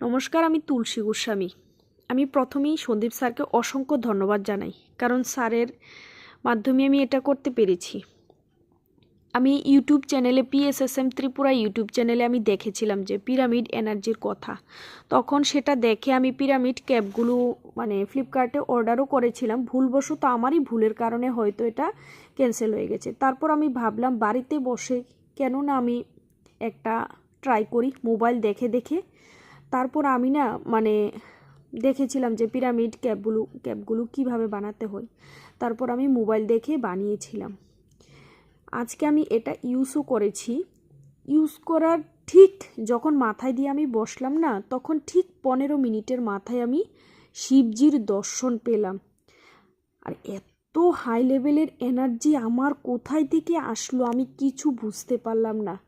নমস্কার, আমি তুলসী গোস্বামী। আমি প্রথমেই সন্দীপ স্যারকে অসংখ্য ধন্যবাদ জানাই, কারণ স্যারের মাধ্যমে আমি এটা করতে পেরেছি। আমি ইউটিউব চ্যানেলে পিএসএসএম ত্রিপুরা ইউটিউব চ্যানেলে আমি দেখেছিলাম যে পিরামিড এনার্জির কথা। তখন সেটা দেখে আমি পিরামিড ক্যাবগুলো মানে ফ্লিপকার্টে অর্ডারও করেছিলাম। ভুলবশত আমারই ভুলের কারণে হয়তো এটা ক্যান্সেল হয়ে গেছে। তারপর আমি ভাবলাম, বাড়িতে বসে কেন না আমি একটা ট্রাই করি, মোবাইল দেখে দেখে। তারপর আমি না মানে দেখেছিলাম যে পিরামিড ক্যাবগুলো ক্যাবগুলো কীভাবে বানাতে হয়। তারপর আমি মোবাইল দেখে বানিয়েছিলাম। আজকে আমি এটা ইউজও করেছি। ইউজ করার ঠিক যখন মাথায় দিয়ে আমি বসলাম না, তখন ঠিক পনেরো মিনিটের মাথায় আমি শিবজির দর্শন পেলাম। আর এত হাই লেভেলের এনার্জি আমার কোথায় থেকে আসলো আমি কিছু বুঝতে পারলাম না।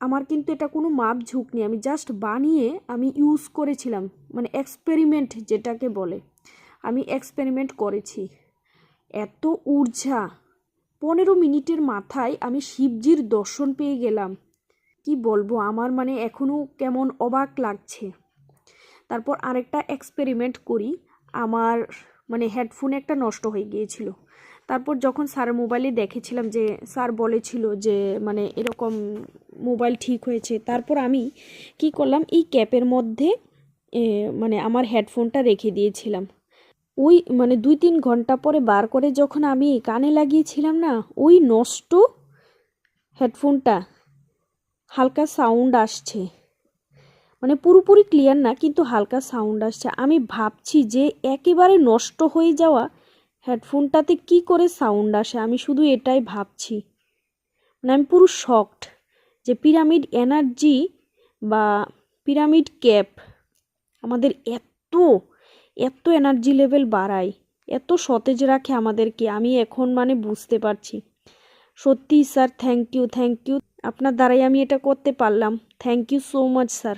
আমার কিন্তু এটা কোনো মাপ ঝুঁক নেই। আমি জাস্ট বানিয়ে আমি ইউজ করেছিলাম। মানে এক্সপেরিমেন্ট যেটাকে বলে। আমি এক্সপেরিমেন্ট করেছি। এত ঊর্জা পনেরো মিনিটের মাথায় আমি শিবজির দর্শন পেয়ে গেলাম। কি বলব? আমার মানে এখনও কেমন অবাক লাগছে। তারপর আরেকটা এক্সপেরিমেন্ট করি। আমার মানে হেডফোন একটা নষ্ট হয়ে গিয়েছিল। তারপর যখন স্যার মোবাইলে দেখেছিলাম যে স্যার বলেছিল যে মানে এরকম মোবাইল ঠিক হয়েছে। তারপর আমি কি করলাম, এই ক্যাপের মধ্যে মানে আমার হেডফোনটা রেখে দিয়েছিলাম। ওই মানে দুই তিন ঘণ্টা পরে বার করে যখন আমি কানে লাগিয়েছিলাম না, ওই নষ্ট হেডফোনটা হালকা সাউন্ড আসছে। মানে পুরোপুরি ক্লিয়ার না, কিন্তু হালকা সাউন্ড আসছে। আমি ভাবছি যে একেবারে নষ্ট হয়ে যাওয়া হেডফোনটাতে কি করে সাউন্ড আসে, আমি শুধু এটাই ভাবছি। মানে আমি পুরো শকড যে পিরামিড এনার্জি বা পিরামিড ক্যাপ আমাদের এত এত এনার্জি লেভেল বাড়ায়, এত সতেজ রাখে আমাদেরকে, আমি এখন মানে বুঝতে পারছি। সত্যি sir thank you thank you আপনার দ্বারাই আমি এটা করতে পারলাম। Thank you so much sir